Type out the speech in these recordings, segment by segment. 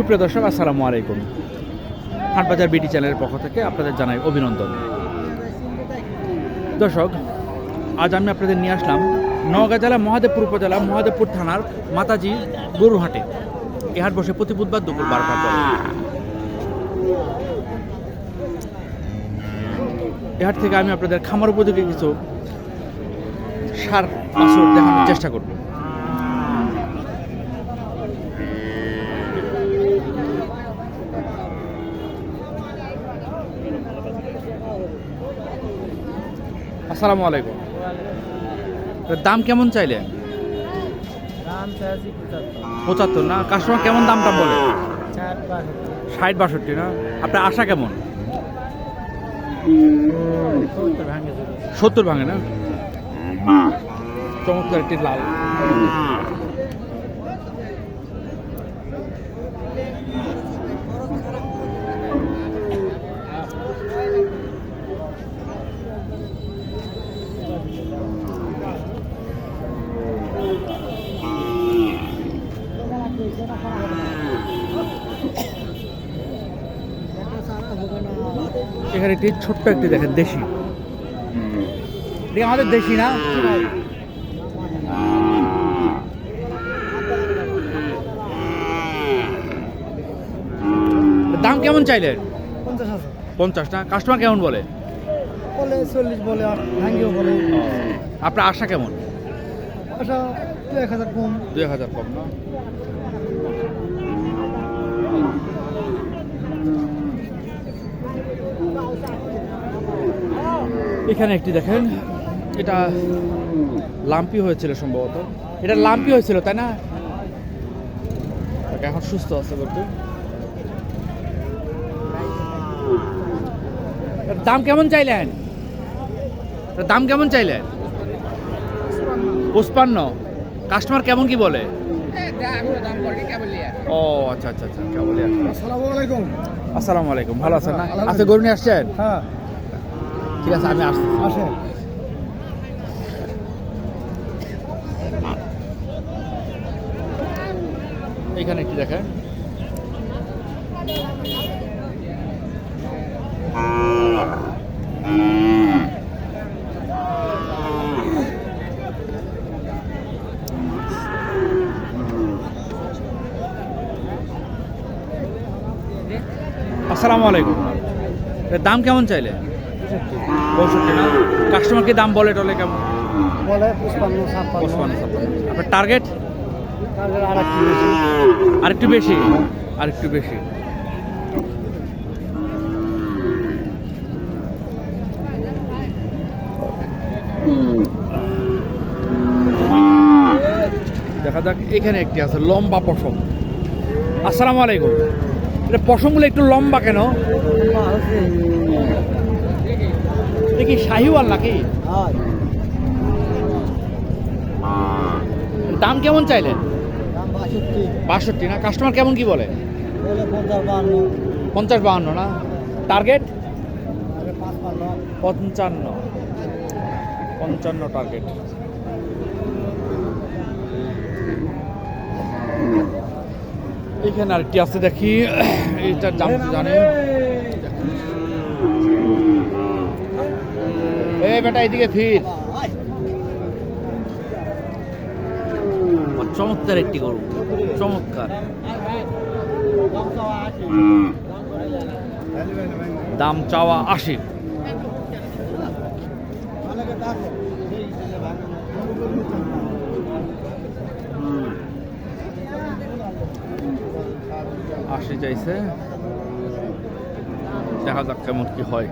সুপ্রিয় দর্শক, আসসালামু আলাইকুম। হাটবাজার বিটি চ্যানেলের পক্ষ থেকে আপনাদের জানাই অভিনন্দন। দর্শক, আজ আমি আপনাদের নিয়ে আসলাম নওগাঁ জেলা মহাদেবপুর উপজেলা মহাদেবপুর থানার মাতাজি গরুহাটে এ হাট বসে প্রতি বুধবার দুপুর বারোটার পর। এ হাট থেকে আমি আপনাদের খামার উপযোগী কিছু সার বাছুর দেখানোর চেষ্টা করব। আসসালামু আলাইকুম। দাম কেমন চাইলে? পঁচাত্তর না? কাস্টমার কেমন দামটা বলে? ষাট বাষট্টি না? আপনার আশা কেমন? সত্তর ভাঙে না? চমৎকার একটি লাল। এখানে একটি ছোট্ট একটি দেখেন দেশি। আমাদের দেশি না? দাম কেমন চাইলেন? পঞ্চাশ না? কাস্টমার কেমন বলে? বলে চল্লিশ বলে আর ভাঙ্গিও বলে আপনার আশা কেমন? আচ্ছা দু এক হাজার কম। দুই হাজার কম না? এখানে একটি দেখেন এটা লাম্পি হয়েছিল সম্ভবত। এটা লাম্পি হয়েছিল তাই না? এখন সুস্থ আছে বলতে। দাম কেমন চাইলেন? দাম কেমন চাইলেন? পুষ্পান্ন কাস্টমার কেমন কি বলে? ও আচ্ছা আচ্ছা আচ্ছা কেবল আসসালামু আলাইকুম। আসসালামু আলাইকুম ভালো আছেন না? আজকে গরু নিয়ে আসছেন? হ্যাঁ। ঠিক আছে আমি আসছি। আসেন। এখানে একটু দেখেন আসসালামু আলাইকুম। দাম কেমন চাইলে? পঁয়ষট্টি। না? কাস্টমার কি দাম বলে টলে কেমন? বলে পুষ্পান্ন ছাপ্পান্ন। পঁচপান্ন ছাপ্পান্ন। আপনার টার্গেট আরেকটু বেশি। আরেকটু বেশি? দেখা যাক এখানে একটি আছে লম্বা পশম। আসসালামু আলাইকুম। এটা পশমগুলো একটু লম্বা কেন? এটা কি শাহিওয়াল নাকি? দাম কেমন চাইলেন? বাষট্টি। না? কাস্টমার কেমন কি বলে? পঞ্চাশ বাহান্ন। না? টার্গেট? পঞ্চান্ন। পঞ্চান্ন টার্গেট। এখানে আরেকটি আছে দেখি। এইটার দাম তো জানি বেটা এদিকে ফির। চমৎকার একটি গরু, চমৎকার। দাম চাওয়া আশি। আশি চাইছে। দেখা যাক কেমন কি হয়।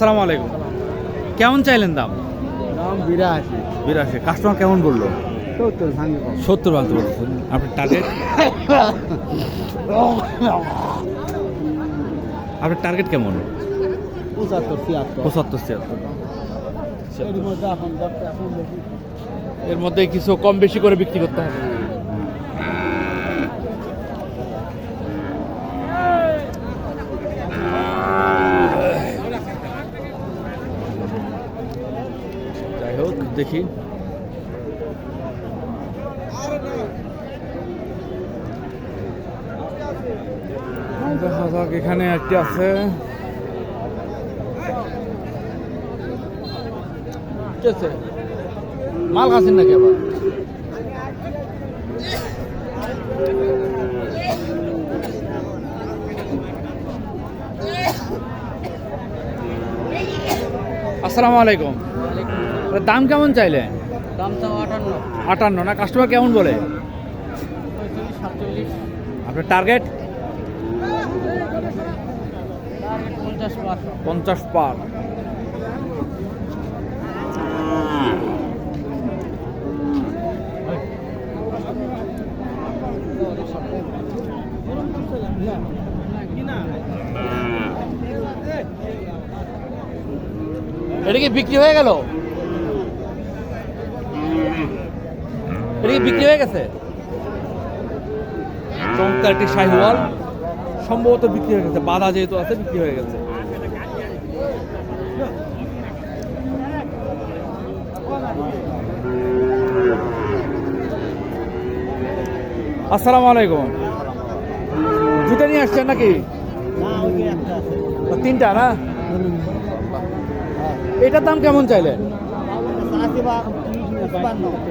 আসসালামু আলাইকুম। কেমন চাইলেন দাম? দাম বিরাশি। বিরাশি। কাস্টমার কেমন বলল? সত্তর ভাঙে কম। সত্তর ভাঙতে আপনার টার্গেট আপনার টার্গেট কেমন? পঁচাত্তর ছিয়াত্তর। পঁচাত্তর ছিয়াত্তর। এর মধ্যে কিছু কম বেশি করে বিক্রি করতে হবে যাই হোক দেখি। এখানে একটি আছে। মাল খাচ্ছেন নাকি আবার? আসসালামু আলাইকুম। দাম কেমন চাইলে দাম তো আটান্ন। আটান্ন না? কাস্টমার কেমন বলে? আপনার টার্গেট পঞ্চাশ পঞ্চাশ পার। এটা কি বিক্রি হয়ে গেল? এটা বিক্রি হয়ে গেছে? চমৎকার একটি শাহিওয়াল। সম্ভবত বিক্রি হয়ে গেছে। বাধা যেহেতু আছে, বিক্রি হয়ে গেছে। আসসালামু আলাইকুম। দুটো নিয়ে আসছেন নাকি? তিনটা না? এটার দাম কেমন চাইলেন?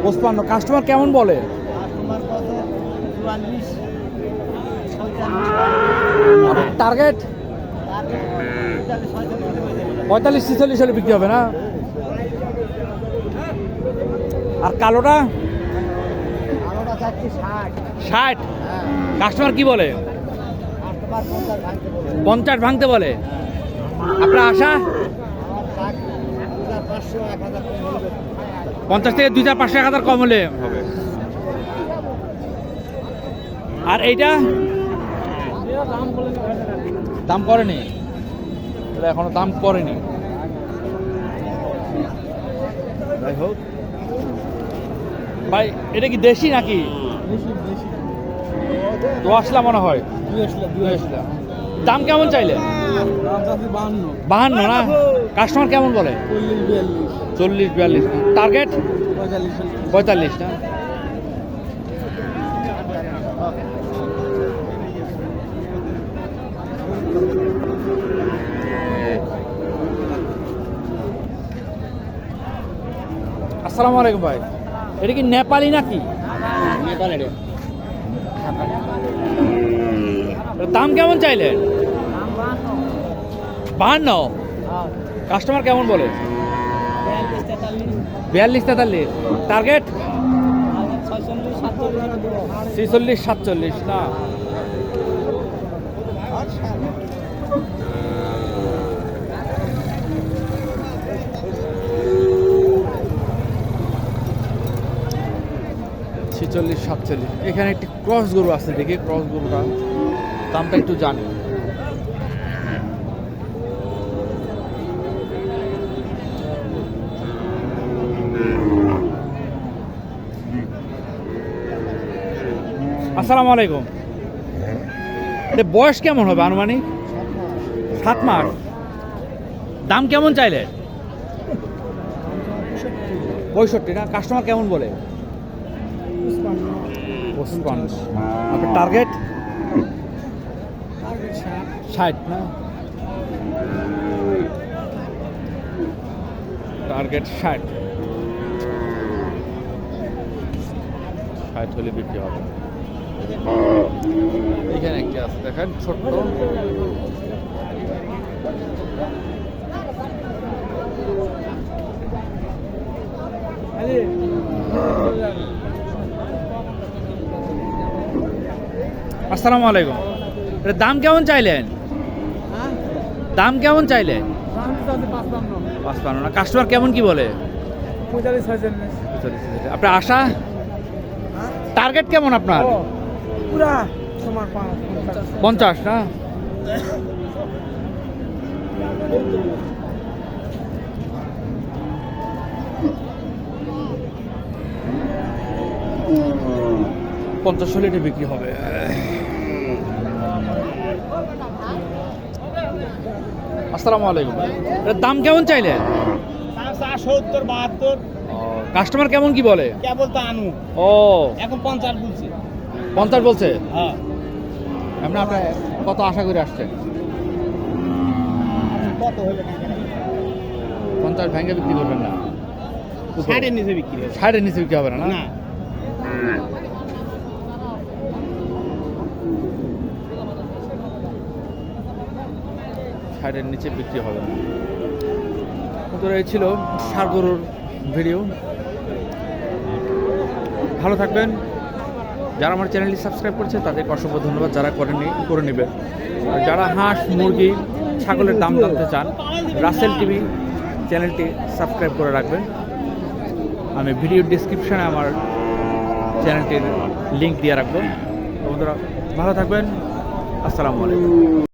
পঁচপান্ন। কাস্টমার কেমন বলে? টার্গেট পঁয়তাল্লিশ ছিচল্লিশ হলে বিক্রি হবে না? আর কালোটা? ষাট। কাস্টমার কি বলে? পঞ্চাশ ভাঙতে বলে। আপনার আশা? পঞ্চাশ থেকে দুই হাজার পাঁচশো এক হাজার কম হলে। হবে। আর এইটা? দাম করেনি? এটা এখনও দাম করেনি। যাই হোক। ভাই এটা কি দেশি নাকি? দোয়াশলা মনে হয়। দোয়াশলা দাম কেমন চাইলে? বাহান্ন। না? কাস্টমার কেমন বলে? চল্লিশ বিয়াল্লিশ। টার্গেট? পঁয়তাল্লিশ না? আসসালামু আলাইকুম ভাই। এটা কি নেপালি নাকি? দাম কেমন চাইলেন বাহান্ন। কাস্টমার কেমন বলে? বিয়াল্লিশ তেতাল্লিশ। টার্গেট ছেচল্লিশ, সাতচল্লিশ, না? ছেচল্লিশ, সাতচল্লিশ। এখানে একটি ক্রস গরু আছে দেখি ক্রস গরুটা। দামটা একটু জানি। আসসালামু আলাইকুম। এটা বয়স কেমন হবে আনুমানিক? সাত মাস। দাম কেমন চাইলে? পঁয়ষট্টি না? কাস্টমার কেমন বলে? আপনার টার্গেট ষাট, না? টার্গেট ষাট। ষাট হলে বিক্রি হবে। এখানে একটি আছে, দেখেন, ছোট্ট। আসসালামু আলাইকুম। দাম কেমন চাইলেন? দাম কেমন চাইলেন? পাঁচ না। কাস্টমার কেমন কি বলে? আপনার আশা? টার্গেট কেমন আপনার? পঞ্চাশ না? পঞ্চাশ হলে এটা বিক্রি হবে। আসসালামু আলাইকুম। দাম কেমন চাইলেন? সত্তর বাহাত্তর। কাস্টমার কেমন কি বলে? কেবল তো আনু। ও। এখন পঞ্চাশ বলছি। পঞ্চাশ বলছে? হ্যাঁ। আপনি আপনার কত আশা করে আসছেন কত হলে পঞ্চাশ ভেঙে বিক্রি করবেন না। ষাটের নিচে বিক্রি হবে। ষাটের নিচে বিক্রি হবে না? না। ষাটের নিচে বিক্রি হবে না। তো এই ছিল সার গরুর ভিডিও। ভালো থাকবেন। যারা আমার চ্যানেলটি সাবস্ক্রাইব করছে, তাদেরকে অসংখ্য ধন্যবাদ যারা করেননি করে নেবেন আর যারা হাঁস, মুরগি, ছাগলের দাম জানতে চান, রাসেল টিভি চ্যানেলটি সাবস্ক্রাইব করে রাখবেন। আমি ভিডিও ডিসক্রিপশানে আমার চ্যানেলটির লিঙ্ক দিয়ে রাখব। বন্ধুরা, ভালো থাকবেন। আসসালামু আলাইকুম।